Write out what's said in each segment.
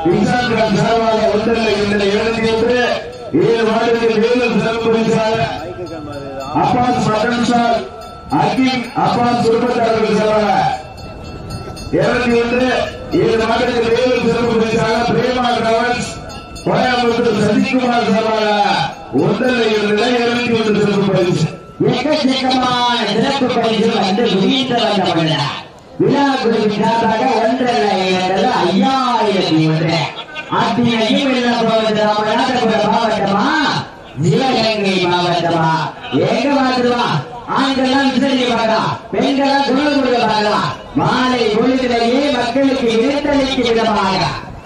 தாரா சார்பாக ஒன்றில் இந்த எழுபத்தி ஒன்று ஏழு மாதத்தில் மேலும் சிறப்பு பரிசாக அப்பாஸ் மகன் சார் அகிம் அப்பாஸ் குடும்பத்தார்கள் சார்பாக ஒன்று ஏழு மாதத்தில் மேலும் சிறப்பு பரிசாக பிரேமா டிராவல்ஸ் கோயம்புத்தூர் சசிகுமார் சார்பாக ஒன்றில் இருந்த இருபத்தி ஒன்று சிறப்பு பரிசு எக்கச்சக்கமான சிறப்பு பரிசு வந்து குவித்து வந்தவங்க விழா குழுவின் ஒன்றல்ல இரண்டல்ல ஐயாயிரத்தி ஒன்று போவது மாவட்டமா? சிவகங்கை மாவட்டமா? எங்க மாத்திரமா ஆண்கள்லாம் பார்க்கலாம். பெண்கள்லாம் கொடுக்க பார்க்கலாம். மாலை பொழுதிலேயே மக்களுக்கு விருத்தளிக்கும் விதமாக.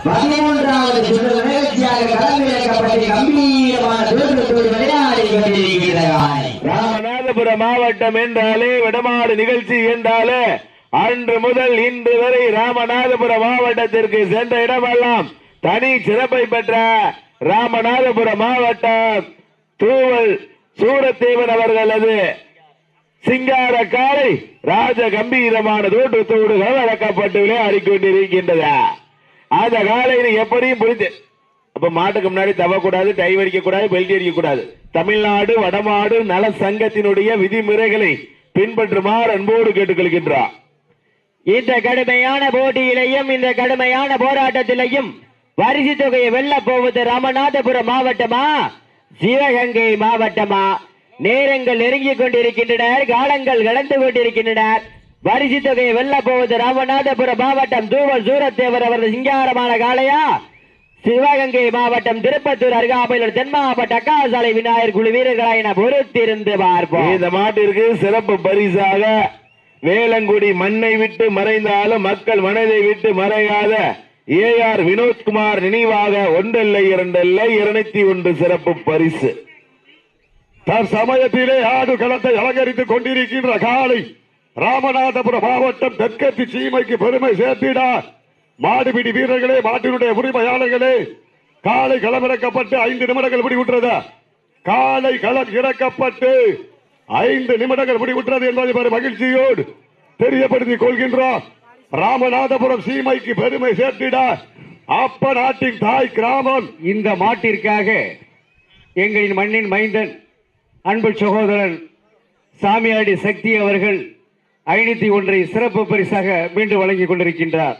பதிமூன்றாவது சுற்று நிகழ்ச்சியாக களமிறக்கப்பட்டு கம்பீரமான விளையாடி மாவட்டம் என்றாலே விடமாடு நிகழ்ச்சி என்றாலே அன்று முதல் இன்று வரை ராமநாதபுரம் மாவட்டத்திற்கு சென்ற இடமெல்லாம் தனி சிறப்பை பெற்ற ராமநாதபுரம் மாவட்டம் தூவல் சூரத்தேவன் அவர்களது சிங்கார காலை ராஜ கம்பீரமான தோற்றத்தோடு வழக்கப்பட்டு விளையாடி கொண்டிருக்கின்றது அந்த காலையில் எப்படியும் புரிந்து அப்ப மாட்டுக்கு முன்னாடி தவக்கூடாது டை அடிக்க கூடாது பெல்ட் அடிக்க கூடாது தமிழ்நாடு வடமாடு நல சங்கத்தினுடைய விதிமுறைகளை பின்பற்றுமாறு அன்போடு கேட்டுக்கொள்கின்றார். இந்த கடுமையான போட்டியிலையும் இந்த கடுமையான போராட்டத்திலையும் வரிசை தொகையை வெல்ல போவது ராமநாதபுரம் மாவட்டமா? சிவகங்கை மாவட்டமா? நேரங்கள் நெருங்கிக் கொண்டிருக்கின்றன காலங்கள் கடந்து கொண்டிருக்கின்றன. வரிசை தொகையை வெல்ல போவது ராமநாதபுரம் மாவட்டம் தூவல் சூரத்தேவர் அவரது சிங்காரமான காளையா? சிவகங்கை மாவட்டம் திருப்பத்தூர் அருகாமையில் தென் மாவட்ட அக்காசாலை விநாயகர் குழு வீரர்களா என பொறுத்திருந்து பார்ப்போம். இந்த மாட்டிற்கு சிறப்பு பரிசாக வேலங்குடி மண்ணை விட்டு மறைந்தாலும் மக்கள் மனதை விட்டு மறையாத ஏஆர் வினோத்குமார் நினைவாக ஒன்றல்ல இரண்டல்ல இருநூத்தி ஒன்று சிறப்பு பரிசு. தற்சமயத்திலே ஆடு களத்தை அலங்கரித்துக் கொண்டிருக்கின்ற காலை ராமநாதபுரம் மாவட்டம் தெற்கத்தி சீமைக்கு பெருமை சேர்த்திடார் மாடுபிடி வீரர்களே மாட்டினுடைய உரிமையாளர்களே காலை களமிறக்கப்பட்டு ஐந்து நிமிடங்கள் முடிவுற்றது. காலை களம் இறக்கப்பட்டு ஐந்து நிமிடங்கள் முடிவுற்றது என்பதை மகிழ்ச்சியோடு தெரியப்படுத்திக் கொள்கின்றோம். ராமநாதபுரம் சீமைக்கு பெருமை சேர்த்திட அப்ப நாட்டின் தாய் கிராமம். இந்த மாட்டிற்காக எங்களின் மண்ணின் மைந்தன் அன்பு சகோதரன் சாமியாடி சக்தி அவர்கள் ஐநூத்தி ஒன்றை சிறப்பு பரிசாக மீண்டும் வழங்கிக் கொண்டிருக்கின்றார்.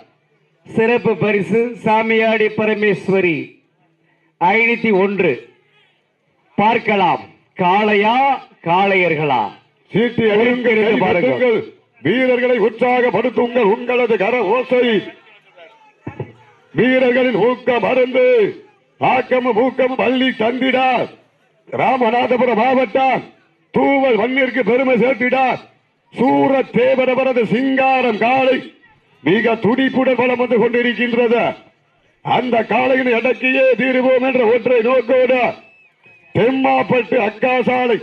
சிறப்பு பரிசு சாமியாடி பரமேஸ்வரி ஐநூத்தி ஒன்று. பார்க்கலாம். காளையா காளையர்களா? சீட்டி பாருங்கள். பாருங்கள் வீரர்களை உற்சாகப்படுத்துங்கள். உங்களது கர ஓசை. வீரர்களின் ஊக்கம் அருந்து ஆக்கமும் ஊக்கமும் பள்ளி தந்திடார். ராமநாதபுரம் மாவட்டம் தூவல் மண்ணிற்கு பெருமை சேர்த்திடார். சூரத் தேவரவரது சிங்காரம் காலை மிக துடிப்புடன் வளம் வந்து கொண்டிருக்கின்றது. அந்த காலையின் அடக்கியே தீருவோம் என்ற ஒற்றை நோக்கோடு தெம்மாப்பட்டு அக்காசாலை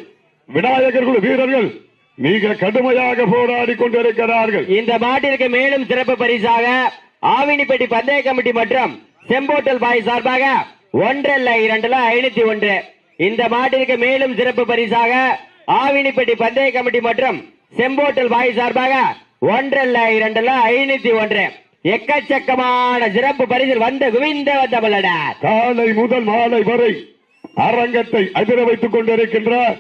விநாயகர் குழு வீரர்கள் மிக கடுமையாக போராடி கொண்டிருக்கிறார்கள். இந்த மாட்டிற்கு மேலும் சிறப்பு பரிசாக ஆவினிப்பட்டி பந்தய கமிட்டி மற்றும் செம்போட்டல் பாய் சார்பாக ஒன்றல்ல இரண்டுல ஐநூத்தி ஒன்று. இந்த மாட்டிற்கு மேலும் சிறப்பு பரிசாக ஆவினிப்பட்டி பந்தய கமிட்டி மற்றும் செம்போட்டல் பாய் சார்பாக ஒன்றல்ல இரண்டுல ஐநூத்தி ஒன்று. எக்கச்சக்கமான சிறப்பு பரிசில் வந்த குவிந்த வந்த காலை முதல் மாலை வரை அரங்கத்தை அதிர வைத்துக் கொண்டிருக்கின்றார்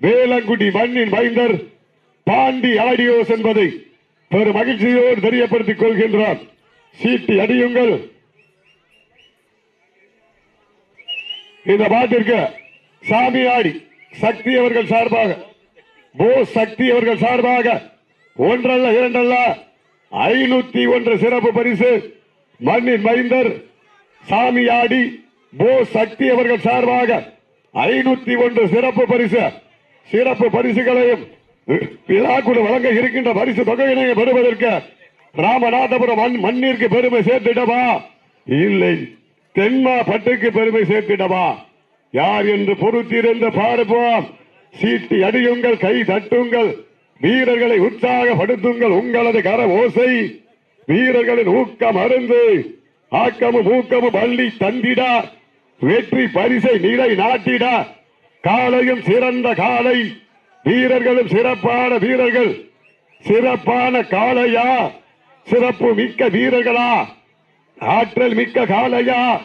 வேலங்குடி மண்ணின் மைந்தர் பாண்டி ஆடியோஸ் என்பதை பெரும் மகிழ்ச்சியோடு தெரியப்படுத்திக் கொள்கின்றார். சீட்டி அடியுங்கள். இந்த பாட்டிற்கு சாமியாடி சக்தி அவர்கள் சார்பாக போ சக்தி அவர்கள் சார்பாக ஒன்றல்ல இரண்டல்ல ஐநூத்தி ஒன்று சிறப்பு பரிசு மண்ணின் மைந்தர் சாமியாடி போ சக்தி அவர்கள் சார்பாக ஐநூத்தி ஒன்று சிறப்பு பரிசு. சிறப்பு பரிசுகளையும் விழாக்குழு வழங்க இருக்கின்ற பரிசு தொகையினை பெறுவதற்கு ராமநாதபுரம் மண்ணிற்கு பெருமை சேர்த்திடவா? இல்லை. தென்மா பட்டுக்கு பெருமை சேர்த்திடவா? யார் என்று பொறுத்திருந்து பார்ப்போம் சீட்டி அடியுங்கள் கை தட்டுங்கள். வீரர்களை உற்சாகப்படுத்துங்கள் உங்களது கர ஓசை. வீரர்களின் ஊக்கம் அருந்து ஆக்கமும் ஊக்கமும் பள்ளி தந்திடா. வெற்றி பரிசை நிலை நாட்டிட. காலையும் சிறந்த காலை வீரர்களும் சிறப்பான வீரர்கள். சிறப்பான காளையா? சிறப்பு மிக்க வீரர்களா? ஆற்றல் மிக்க காளையா?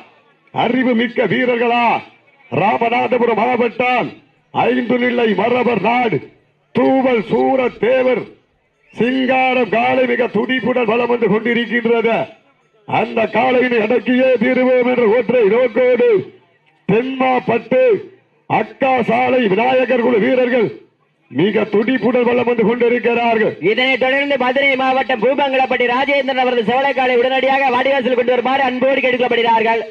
அறிவு மிக்க வீரர்களா? ராமநாதபுரம் மாவட்டம் ஐந்து நிலை மரபர் நாடு. தூவல் சூர தேவர். சிங்காரம் காலை மிக துடிப்புடன் பலம் வந்து கொண்டிருக்கின்றது. அந்த காலையினை அடக்கியே தீருவோம் என்ற ஒற்றை நோக்கோடு தென்மாப்பட்டு அக்கா சாலை விநாயகர் குழு வீரர்கள் மிக துடிப்புடன் வலம் வந்து கொண்டிருக்கிறார்கள். இதனைத் தொடர்ந்து மதுரை மாவட்டம் பூபங்களப்பட்டி ராஜேந்திரன் அவரது சோழக்காலை உடனடியாக வாடிவாசல் கொண்டு வருமாறு அன்போடு கேட்கப்படுகிறார்கள்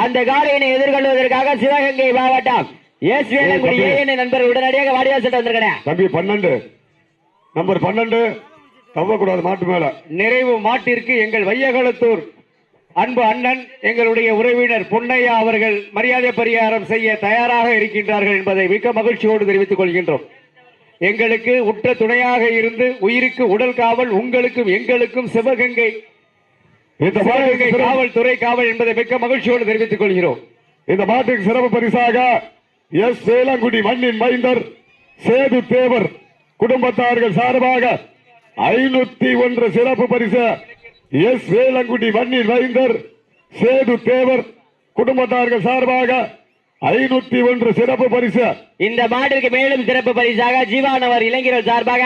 அந்த காலையினை எதிர்கொள்வதற்காக சிவகங்கை மாவட்டம் எஸ் வேலங்குடி ஏஎன் நண்பர் உடனடியாக வாடிவாசல் வந்திருக்கிறேன் தம்பி பன்னெண்டு. நம்பர் பன்னெண்டு. தவக்கூடாது மாட்டு மேல. நிறைவு மாட்டிற்கு எங்கள் வையகலத்தூர் அன்பு அண்ணன் எங்களுடைய உறவினர் பொன்னையா அவர்கள் மரியாதை பரிகாரம் செய்ய தயாராக இருக்கின்றார்கள் என்பதை மிக்க மகிழ்ச்சியோடு தெரிவித்துக் கொள்கின்றோம். எங்களுக்கு உற்ற துணையாக இருந்து உயிருக்கு உடல் காவல் உங்களுக்கும் எங்களுக்கும் சிவகங்கை காவல்துறை காவல் என்பதை மிக்க மகிழ்ச்சியோடு தெரிவித்துக் கொள்கிறோம். இந்த மாட்டுக்கு சிறப்பு பரிசாக எஸ் சேலங்குடி மண்ணின் மைந்தர் சேது தேவர் குடும்பத்தார்கள் சார்பாக ஐநூத்தி ஒன்று சிறப்பு பரிசு எஸ் வேலங்குடி மண்ணின் மைந்தர் சேது தேவர் குடும்பத்தார்கள் சார்பாக ஐநூத்தி ஒன்று சிறப்பு பரிசு. இந்த மாட்டிற்கு மேலும் சிறப்பு பரிசாக ஜீவானவர் இளைஞர்கள் சார்பாக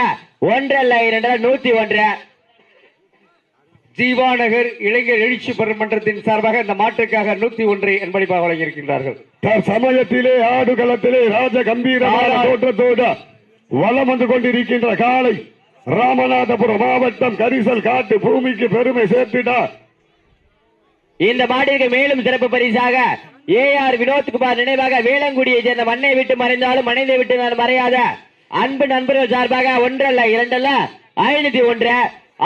ஒன்றல்ல இரண்டல்ல நூத்தி ஒன்று. ஜீவாநகர் இளைஞர் எழுச்சி பெருமன்றத்தின் சார்பாக இந்த மாட்டுக்காக நூத்தி ஒன்றை என்பளிப்பாக வழங்கியிருக்கின்றார்கள். சமயத்திலே ஆடுகளத்திலே ராஜ கம்பீரமான தோற்றத்தோடு வலம் வந்து கொண்டிருக்கின்ற காலை ராமநாதபுரம் மாவட்டம் கரிசல் காட்டு பூமிக்கு பெருமை சேர்த்திட்டார் இந்த மாட்டிற்கு மேலும் சிறப்பு பரிசாக ஏ ஆர் வினோத்குமார் நினைவாக வேளங்குடியை சேர்ந்த மண்ணை விட்டு மறைந்தாலும் மனைதை விட்டு நான் மறையாத அன்பு நண்பர்கள் சார்பாக ஒன்றல்ல இரண்டல்ல ஐநூத்தி ஒன்று.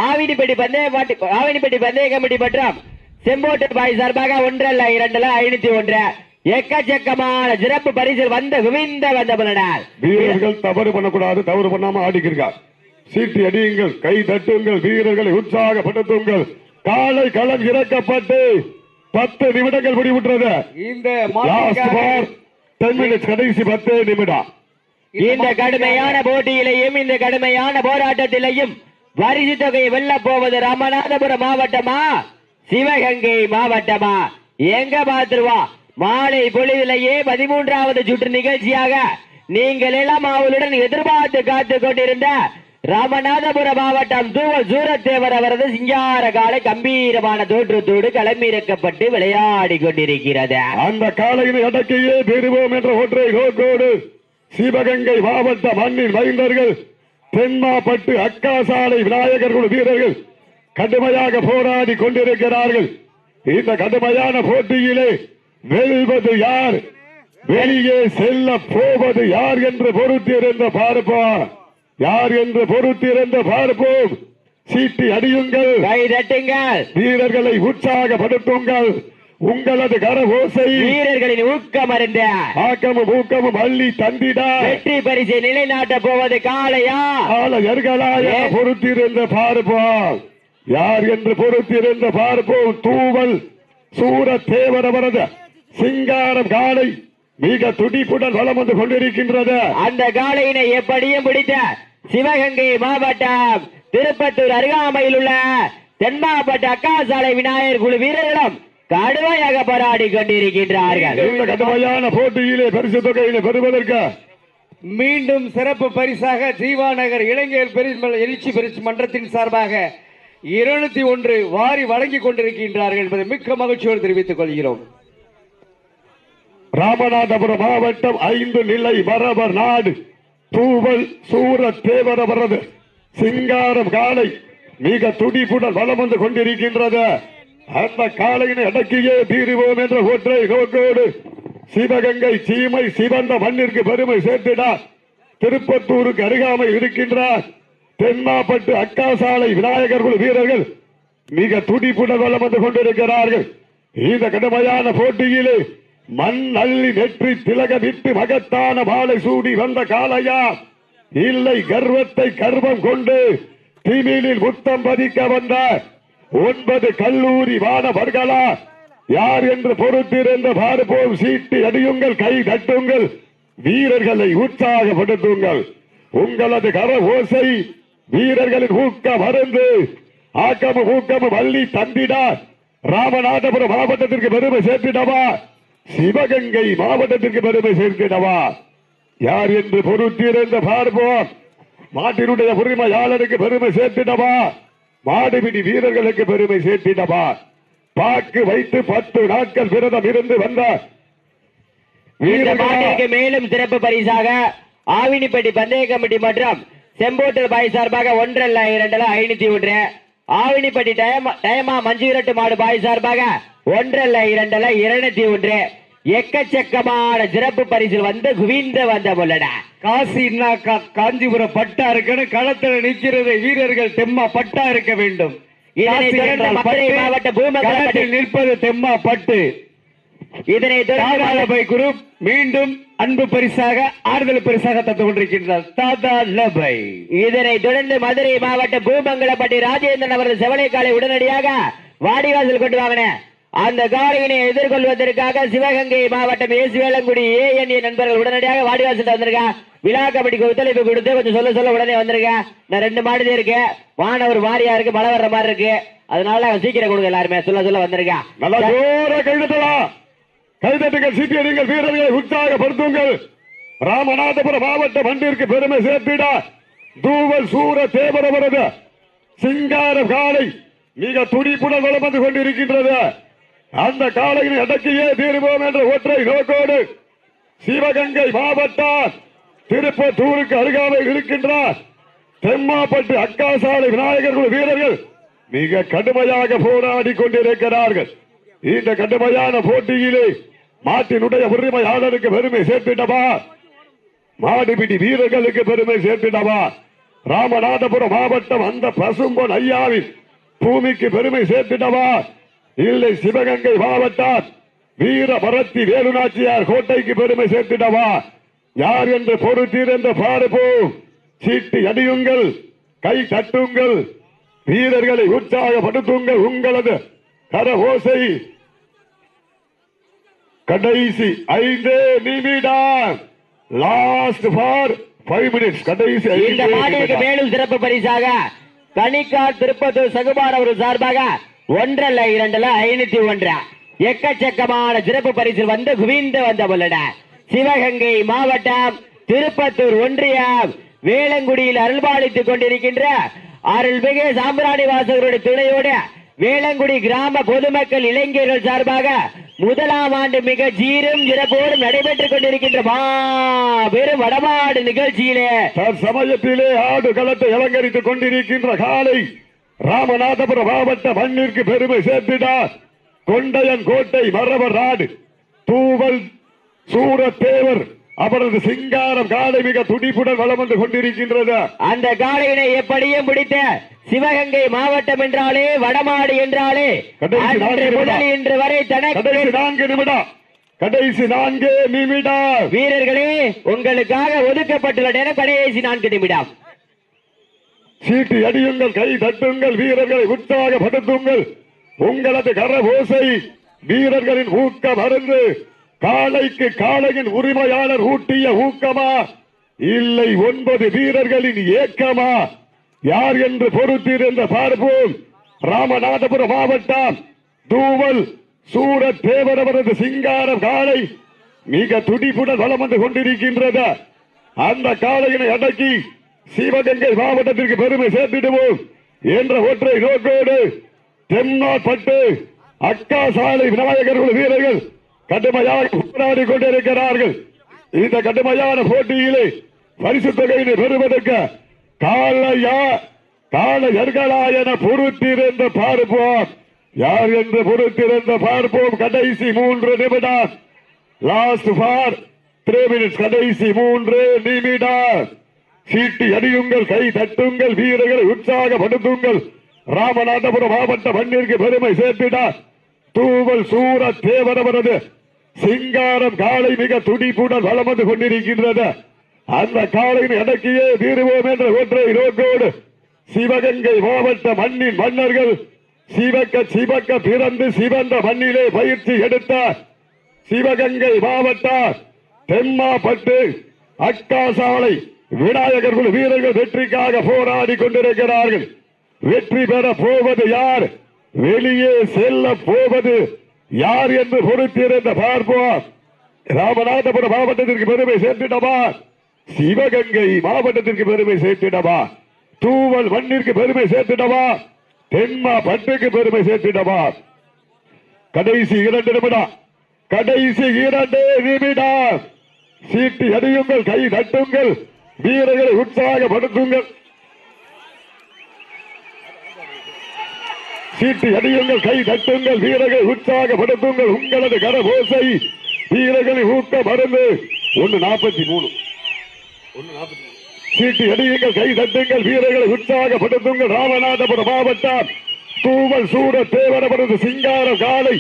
ஆவினிப்பட்டி பந்தய பாட்டி ஆவினிப்பட்டி பந்தய கமிட்டி மற்றும் செம்போட்டு பாய் சார்பாக ஒன்றல்ல இரண்டல்ல ஐநூத்தி ஒன்று. எக்கச்சக்கமான சிறப்பு பரிசில் வந்த குவிந்த வந்த வீரர்கள் தவறு பண்ணக்கூடாது தவறு பண்ணாம ஆடிக்கிறீர்கள் சீட்டி அடியுங்கள் கை தட்டுங்கள் வீரர்களை உற்சாகப்படுத்துங்கள். காலை களம் இறக்கப்பட்டு பத்து நிமிடங்கள் முடிவுற்றது. இந்த கடைசி பத்து நிமிடம். இந்த கடுமையான போட்டியிலையும் இந்த கடுமையான போராட்டத்திலையும் பரிசு தொகையை வெல்ல போவது ராமநாதபுரம் மாவட்டமா? சிவகங்கை மாவட்டமா? எங்க பாத்துருவா மாலை பொழுதிலேயே பதிமூன்றாவது சுற்று நிகழ்ச்சியாக நீங்கள் எல்லாம் அவளுடன் எதிர்பார்த்து காத்து கொண்டிருந்த ராமநாதபுரம் மாவட்டம் தூவல் சூரத்தேவர் அவரது சிங்கார காலை கம்பீரமான தோற்றத்தோடு களமிறக்கப்பட்டு விளையாடி கொண்டிருக்கிறது. அந்த காலையில் அடக்கியே பெறுவோம் என்ற ஒற்றை கோட்டோடு சிவகங்கை மாவட்ட மண்ணின் மைந்தர்கள் தென்மாப்பட்டு அக்காசாலை விநாயகர் குழு வீரர்கள் கடுமையாக போராடி கொண்டிருக்கிறார்கள். இந்த கடுமையான போட்டியிலே வெல்வது யார்? வெளியே செல்ல போவது யார் என்று பொறுத்திருந்து பார்ப்போம். யார் என்று பொறுத்திருந்து பார்ப்போம். சீட்டி அடியுங்கள். கை தட்டுங்கள். வீரர்களை உற்சாகப்படுத்துங்கள். உங்களது கரகோசை வீரர்களின் ஊக்கம் அறிந்த ஆக்கமும் ஊக்கமும் அள்ளி தந்திட. வெற்றி பரிசை நிலைநாட்ட போவது காளையா? ஆளையர்களாய பொறுத்திருந்து பார்ப்போம். யார் என்று பொறுத்திருந்து பார்ப்போம். தூவல் சூர தேவரவரது சிங்காரம் காலை மிக துடிப்புடன் வலம் வந்து கொண்டிருக்கின்றது. அந்த காளையினை எப்படியும் பிடித்த சிவகங்கை மாவட்டம் திருப்பத்தூர் அருகாமையில் உள்ள தென்மாவட்ட அக்காசாலை விநாயகர் குழு வீரர்களும் கடுமையாக போராடி கொண்டிருக்கின்றார்கள். கடுமையான போட்டியிலே பரிசு தொகையினை பெறுவதற்கு மீண்டும் சிறப்பு பரிசாக ஜீவாநகர் இளைஞர் பெரும எழுச்சி பரிசு மன்றத்தின் சார்பாக இருநூத்தி ஒன்று வாரி வழங்கிக் கொண்டிருக்கின்றார்கள் என்பதை மிக்க மகிழ்ச்சியோடு தெரிவித்துக் கொள்கிறோம். ராமநாதபுரம் மாவட்டம் ஐந்து நிலை மரபர் நாடு. தூவல் சூர தேவரவரது சிங்காரம் காலை மிக துடிப்புடன் வலம் வந்து கொண்டிருக்கின்றது. அந்த காலையினை அடக்கியே தீருவோம் என்ற ஒற்றை நோக்கோடு சிவகங்கை சீமை சிவந்த மண்ணிற்கு பெருமை சேர்த்திடார். திருப்பத்தூருக்கு அருகாமை இருக்கின்றார். தென்மாப்பட்டு அக்காசாலை விநாயகர் குழு வீரர்கள் மிக துடிப்புடன் வலம் வந்து கொண்டிருக்கிறார்கள். இந்த கடுமையான போட்டியிலே மண் அள்ளி திலக திலகமிட்டு மகத்தான பாலை சூடி வந்த காளையா? இல்லை கர்வத்தை கர்வம் கொண்டு திமிழில் முத்தம் பதிக்க வந்த ஒன்பது கல்லூரி மாணவர்களா? யார் என்று பொறுத்திருந்த பார்ப்போம் சீட்டு அடியுங்கள் கை தட்டுங்கள் வீரர்களை உற்சாகப்படுத்துங்கள். உங்களது கர ஓசை வீரர்களின் ஊக்க மருந்து ஆக்கமும் ஊக்கமும் வள்ளி தந்திட ராமநாதபுரம் மாவட்டத்திற்கு பெருமை சேர்த்திடவா? சிவகங்கை மாவட்டத்திற்கு பெருமை சேர்த்திடவா யார் என்று பொறுத்திருந்த பார்ப்போம். மாட்டினுடைய உரிமையாளருக்கு பெருமை சேர்த்திடவா? மாடுபிடி வீரர்களுக்கு பெருமை சேர்த்திடவா? பாக்கு வைத்து பத்து நாட்கள் விரதம் இருந்து வந்த இந்த வீரர்களா? மாட்டிற்கு மேலும் சிறப்பு பரிசாக ஆவினிப்பட்டி பந்தய கமிட்டி மற்றும் செம்போட்டல் பாய் சார்பாக ஒன்றல்ல இரண்டல்ல ஐநூத்தி ஒன்று. ஆவினிப்பட்டி டயமா மஞ்சு விரட்டு மாடு பாய் சார்பாக ஒன்றல்ல இரண்டல்ல இருநூத்தி ஒன்று. எக்கச்சக்கமான சிறப்பு பரிசில் வந்து குவிந்து வந்த பொல்லடா. காசி காஞ்சிபுரம் பட்டா இருக்குன்னு களத்துல நிக்கிறது வீரர்கள் தெம்மா பட்டா இருக்க வேண்டும். நிற்பது தெம்மா பட்டு. இதனை குரூப் மீண்டும் அன்பு பரிசாக ஆறுதல் பரிசாக தந்து கொண்டிருக்கின்றார். தாதா லபை. இதனை தொடர்ந்து மதுரை மாவட்ட பூமங்கலப்பட்டி ராஜேந்திரன் அவரது செவலை காலை உடனடியாக வாடிவாசல் கொண்டு வாங்கின அந்த காலையினை எதிர்கொள்வதற்காக சிவகங்கை மாவட்டம் ஏசு வேளங்குடி ஏஎன்ஏ நண்பர்கள் உடனடியாக வாடிவாசல் வந்திருக்கா விழா கமிட்டிக்கு ஒத்துழைப்பு கொடுத்து கொஞ்சம் சொல்ல சொல்ல உடனே வந்திருக்க? நான் ரெண்டு மாடுதே இருக்கு வானவர் மாறியா இருக்கு மழை வர்ற மாதிரி இருக்கு. அதனால சீக்கிரம் கொடுங்க எல்லாருமே. சொல்ல சொல்ல வந்திருக்கா? நல்லா ஜோர கைதட்டலாம் கைதட்டுங்கள் சீட்டியடிங்கள் வீரர்களை உற்சாகப்படுத்துங்கள். ராமநாதபுரம் மாவட்ட மண்டிற்கு பெருமை சேர்த்திட. தூவல் சூர தேவரவரது சிங்கார காலை மிக துடிப்புடன் வளம் வந்து கொண்டிருக்கின்றது. அந்த காலையினை அடக்கியே தீருவோம் என்ற ஒற்றை நோக்கோடு சிவகங்கை மாவட்டம் திருப்பத்தூருக்கு அருகாமையில் இருக்கின்றார். தெம்மாப்பட்டு அக்காசாலை விநாயகர்கள் வீரர்கள் மிக கடுமையாக போராடி கொண்டிருக்கிறார்கள். இந்த கடுமையான போட்டியிலே மாட்டினுடைய உரிமையாளருக்கு பெருமை சேர்த்திடவா? மாடுபிடி வீரர்களுக்கு பெருமை சேர்த்திடவா? ராமநாதபுரம் மாவட்டம் அந்த பசும்பொன் ஐயாவின் பூமிக்கு பெருமை சேர்த்திடவா? இல்லை சிவகங்கை மாவட்டம். வீர பரத்தி வேலுநாச்சியார் கோட்டைக்கு பெருமை சேர்த்திடவா? யார் என்று பொறுத்தீர் என்று பார்ப்போம் சீட்டு அடியுங்கள் கை தட்டுங்கள் வீரர்களை உற்சாகப்படுத்துங்கள் உங்களது கர ஓசை கடைசி ஐந்து நிமிடம் லாஸ்ட் ஃபார் ஃபைவ் மினிட்ஸ் கடைசி இந்த நிமிடம். மேலும் சிறப்பு பரிசாக கணிக்கார் திருப்பத்தூர் சகுமார் அவர்கள் சார்பாக ஒன்றல்ல இரண்டுல ஐநூத்தி ஒன்றா. எக்கச்சக்கமான சிறப்பு பரிசில் வந்து குவிந்து வந்த உள்ளன சிவகங்கை மாவட்டம் திருப்பத்தூர் ஒன்றியம் வேளங்குடியில் அருள்பாலித்துக் கொண்டிருக்கின்ற அருள்மிகு சாம்பிராணி வாசகருடைய துணையோடு வேளங்குடி கிராம பொதுமக்கள் இளைஞர்கள் சார்பாக முதலாம் ஆண்டு மிக ஜீரும் சிறப்போடும் நடைபெற்றுக் கொண்டிருக்கின்ற மாபெரும் வடமாடு நிகழ்ச்சியிலே சமயத்திலே ஆடு களத்தை அலங்கரித்துக் கொண்டிருக்கின்ற காலை ராமநாதபுரம் மாவட்ட மண்ணிற்கு பெருமை சேர்த்திடார் கொண்டையன் கோட்டை மரவர் நாடு. தூவல் சூரத்தேவர் அவரது சிங்காரம் காலை மிக துடிப்புடன் வளம் வந்து கொண்டிருக்கின்றது. அந்த காளையினை எப்படியும் பிடித்த சிவகங்கை மாவட்டம் என்றாலே வடமாடு என்றாலே. இன்று வரை தனக்கு கடைசி நான்கு நிமிடம். கடைசி நான்கு நிமிடம். வீரர்களே உங்களுக்காக ஒதுக்கப்பட்டுள்ள நேரம் கடைசி நான்கு நிமிடம். சீட்டு அடியுங்கள் கை தட்டுங்கள் வீரர்களை உற்சாகப்படுத்துங்கள் உங்களது கரபோசை வீரர்களின் ஊக்கம் அருந்து காளைக்கு காளையின் உரிமையாளர் ஊட்டிய ஊக்கமா? இல்லை ஒன்பது வீரர்களின் ஏக்கமா? யார் என்று பொறுத்தீர் என்று பார்ப்போம். ராமநாதபுரம் மாவட்டம் தூவல் சூரத் தேவரவரது சிங்காரம் காளை மிக துடிப்புடன் வளம் வந்து கொண்டிருக்கின்றது. அந்த காளையினை அடக்கி சிவகங்கை மாவட்டத்திற்கு பெருமை சேர்த்திடுவோம் என்ற ஒற்றை நோக்கோடு தென்னாட்பட்டு அக்கா சாலை விநாயகர் வீரர்கள் கடுமையாக போராடி கொண்டிருக்கிறார்கள். இந்த கடுமையான போட்டியிலே பரிசு தொகையினை பெறுவதற்கு காலையா காலையர்களா என பொறுத்திருந்த பார்ப்போம். யார் என்று பொறுத்திருந்த பார்ப்போம். கடைசி மூன்று நிமிடம். லாஸ்ட் ஃபார் த்ரீ மினிட்ஸ் கடைசி மூன்று நிமிடம். சீட்டி அடியுங்கள் கை தட்டுங்கள் வீரர்களை உற்சாகப்படுத்துங்கள். ராமநாதபுரம் மாவட்ட மண்ணிற்கு பெருமை சேர்த்திடார் தூவல் சூர தேவரவரது சிங்காரம் காலை மிக துடிப்புடன் வளம் வந்து கொண்டிருக்கின்றது. அந்த காலையின் அடக்கியே தீருவோம் என்ற ஒற்றை நோக்கோடு சிவகங்கை மாவட்ட மண்ணின் மன்னர்கள் சிவக்க சிவக்க பிறந்து சிவந்த மண்ணிலே பயிற்சி எடுத்தார் சிவகங்கை மாவட்ட தெம்மாப்பட்டு அக்காசாலை விநாயகர் குழு வீரர்கள் வெற்றிக்காக போராடி கொண்டிருக்கிறார்கள். வெற்றி பெற போவது யார்? வெளியே செல்ல போவது யார் என்று பொறுத்திருந்த பார்ப்போம். ராமநாதபுரம் மாவட்டத்திற்கு பெருமை சேர்த்திடவா? சிவகங்கை மாவட்டத்திற்கு பெருமை சேர்த்திடவா? தூவல் மண்ணிற்கு பெருமை சேர்த்திடவா? தென்மா பட்டுக்கு பெருமை சேர்த்திடவா? கடைசி இரண்டு நிமிடம். கடைசி இரண்டு நிமிடம். சீட்டி அடியுங்கள் கை தட்டுங்கள். வீரர்களை உற்சாகப்படுத்துங்கள். சீட்டி அடியுங்கள் கை தட்டுங்கள் வீரர்களை உற்சாகப்படுத்துங்கள். உங்களது கரபோசை வீரர்களை ஊக்க மருந்து. ஒன்னு நாற்பத்தி மூணு. சீட்டி அடியுங்கள் கை தட்டுங்கள் வீரர்களை உற்சாகப்படுத்துங்கள். ராமநாதபுரம் மாவட்டம் தூவல் சூட தேவரபுரது சிங்கார காலை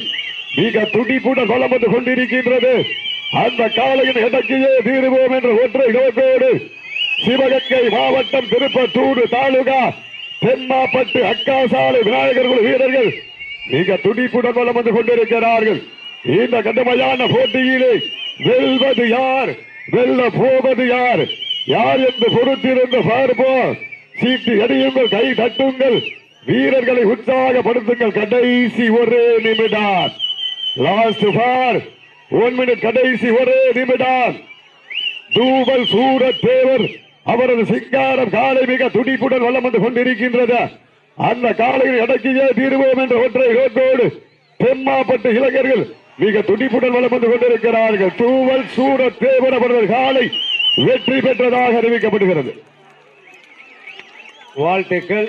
மிக துடிப்புடன் வளம் வந்து கொண்டிருக்கின்றது. அந்த காலையின் இடக்கையே தீருவோம் என்ற ஒற்றை நோக்கோடு சிவகங்கை மாவட்டம் திருப்பத்தூர் தாலுகா தென்மாப்பட்டு அக்காசாலை விநாயகர் குழு வீரர்கள் மிக துடிப்புடன் வளம் வந்து கொண்டிருக்கிறார்கள். இந்த கடுமையான போட்டியிலே வெல்வது யார்? வெல்ல போவது யார்? யார் என்று பொறுத்திருந்து பார்ப்போம். சீட்டு எடியுங்கள் கை தட்டுங்கள். வீரர்களை உற்சாகப்படுத்துங்கள். கடைசி ஒரே நிமிடம். லாஸ்ட் பார் ஒன் மினிட் கடைசி ஒரே நிமிடம். தூவல் சூரத் தேவர் அவரது சிங்காரம் காலை மிக துடிப்புடன் வளம் வந்து கொண்டிருக்கின்றது. அந்த காலையில் அடக்கியே தீருவோம் என்ற ஒற்றை ரோட்டோடு தெம்மாப்பட்டு இளைஞர்கள் மிக துடிப்புடன் வளம் வந்து கொண்டிருக்கிறார்கள். தூவல் சூரத் தேவர் அவரது காலை வெற்றி பெற்றதாக அறிவிக்கப்படுகிறது. வாழ்த்துக்கள்.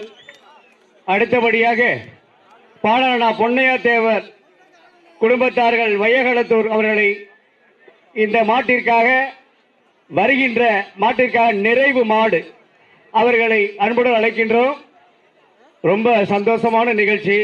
அடுத்தபடியாக பாலனா பொன்னையா தேவர் குடும்பத்தார்கள் வையகலத்தூர் அவர்களை இந்த மாட்டிற்காக வருகின்ற மாட்டிற்கான நிறைவு மாடு. அவர்களை அன்புடன் அழைக்கின்றோம். ரொம்ப சந்தோஷமான நிகழ்ச்சி.